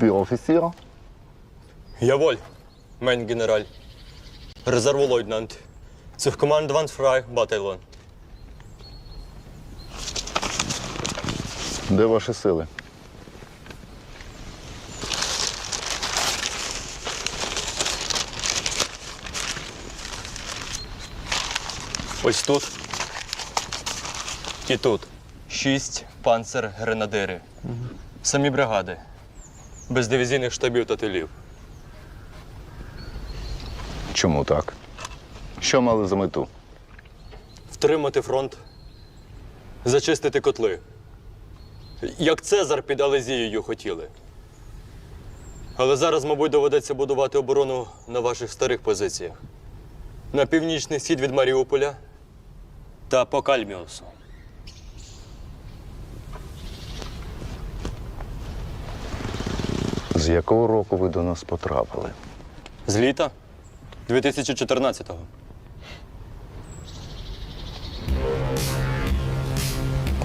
Wie Offizier? Jawohl, mein General. Reserveleutnant. Zur Kommandant frei Bataillon. Де ваші сили? Ось тут. І тут. Шість панцер-гренадири. Самі бригади. Без дивізійних штабів та тилів. Чому так? Що мали за мету? Втримати фронт, зачистити котли. Як Цезар під Алезією хотіли. Але зараз, мабуть, доведеться будувати оборону на ваших старих позиціях. На північний схід від Маріуполя та по Кальміусу. З якого року ви до нас потрапили? З літа 2014-го.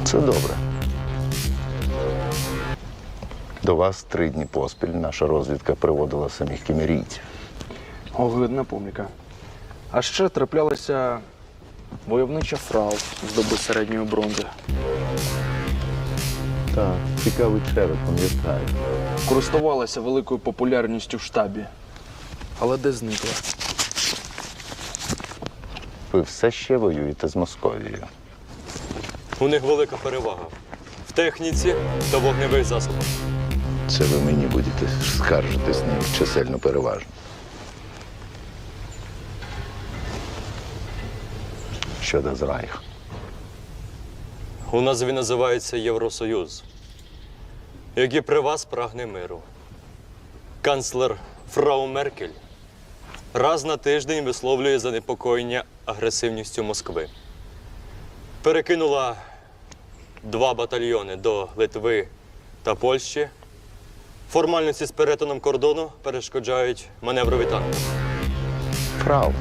Це добре. До вас три дні поспіль наша розвідка приводила самих кімерійців. Огидна публіка. А ще траплялася войовнича фрау з доби середньої бронзи. Так, цікавий череп, пам'ятаю. Користувалася великою популярністю в штабі. Але де зникла? Ви все ще воюєте з Московією. У них велика перевага в техніці та вогневих засобах. Це ви мені будете скаржитись на їх чисельну переважну. Щодо Зрайх. У нас він називається Євросоюз, який при вас прагне миру. Канцлер Фрау Меркель раз на тиждень висловлює занепокоєння агресивністю Москви. Перекинула два батальйони до Литви та Польщі. Формальності з перетином кордону перешкоджають маневрові танки. Фрау.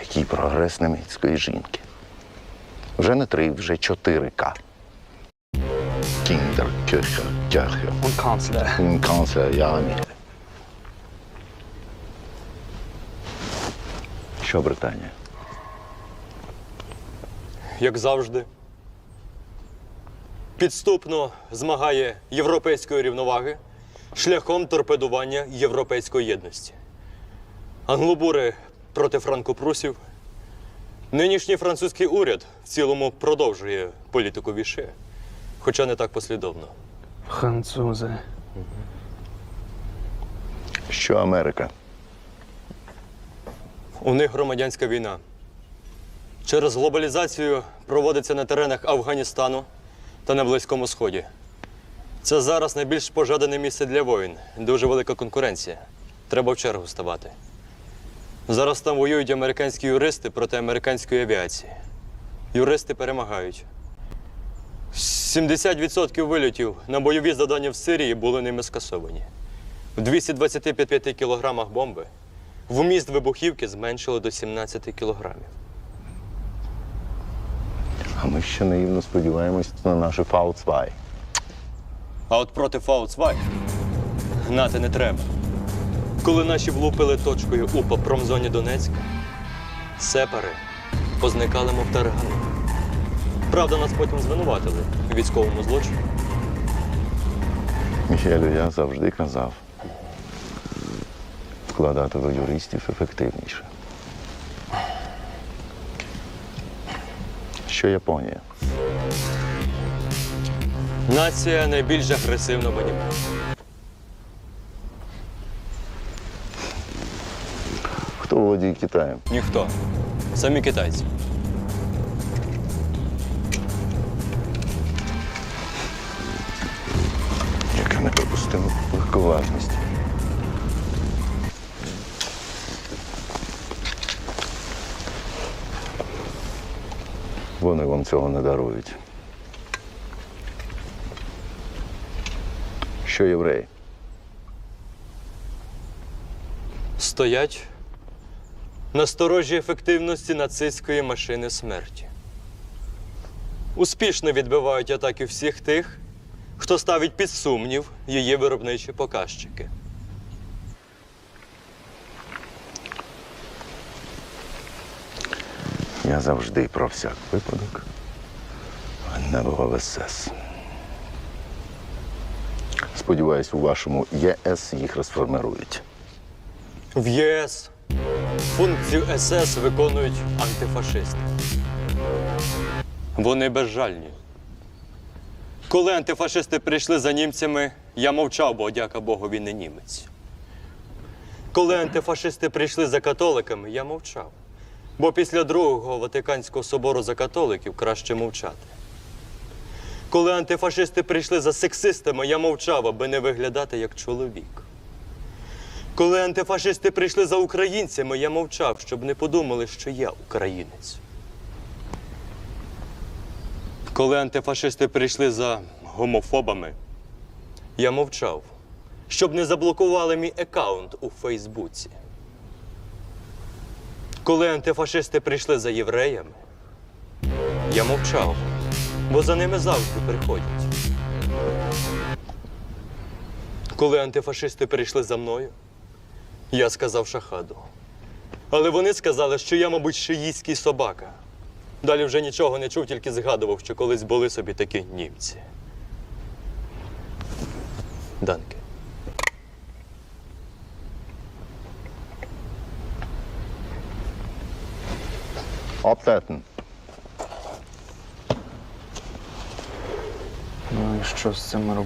Який прогрес німецької жінки. Вже не три, вже чотири К. Кіндер, Кюхер, Кюхер. Он канцлер. Канцлер Ямі. Що Британія? як завжди, підступно змагає європейської рівноваги шляхом торпедування європейської єдності. Англобури проти франкопрусів. Нинішній французький уряд в цілому продовжує політику Віше, хоча не так послідовно. Французи. Що Америка? У них громадянська війна. Через глобалізацію проводиться на теренах Афганістану та на Близькому Сході. Це зараз найбільш пожадане місце для воїн. Дуже велика конкуренція. Треба в чергу ставати. Зараз там воюють американські юристи проти американської авіації. Юристи перемагають. 70% вильотів на бойові завдання в Сирії були ними скасовані. В 225 кілограмах бомби вміст вибухівки зменшили до 17 кілограмів. А ми ще наївно сподіваємось на наше Фау-2. А от проти Фауцвай гнати не треба. Коли наші влупили точкою у промзоні Донецька, сепари позникали, мов таргани. Правда, нас потім звинуватили у військовому злочині. Міхелю, я завжди казав, вкладати в юристів ефективніше. Що Японія? Нація найбільш агресивна в Хто володіє Китаєм? Ніхто. Самі китайці. Яка неприпустима легковажність. Вони вам цього не дарують. Що євреї? Стоять на сторожі ефективності нацистської машини смерті. успішно відбивають атаки всіх тих, хто ставить під сумнів її виробничі показчики. Я завжди про всяк випадок гневував СС. Сподіваюсь, у вашому ЄС їх розформирують. В ЄС функцію СС виконують антифашисти. Вони безжальні. Коли антифашисти прийшли за німцями, я мовчав, бо дяка Богу, він не німець. Коли антифашисти прийшли за католиками, я мовчав. Бо після Другого Ватиканського собору за католиків краще мовчати. Коли антифашисти прийшли за сексистами, я мовчав, аби не виглядати як чоловік. Коли антифашисти прийшли за українцями, я мовчав, щоб не подумали, що я українець. Коли антифашисти прийшли за гомофобами, я мовчав, щоб не заблокували мій аккаунт у Фейсбуці. Коли антифашисти прийшли за євреями, я мовчав, бо за ними завжди приходять. Коли антифашисти прийшли за мною, я сказав шахаду. Але вони сказали, що я, мабуть, шиїський собака. Далі вже нічого не чув, тільки згадував, що колись були собі такі німці. Данки. Оптетен. Ну і що з цим робити?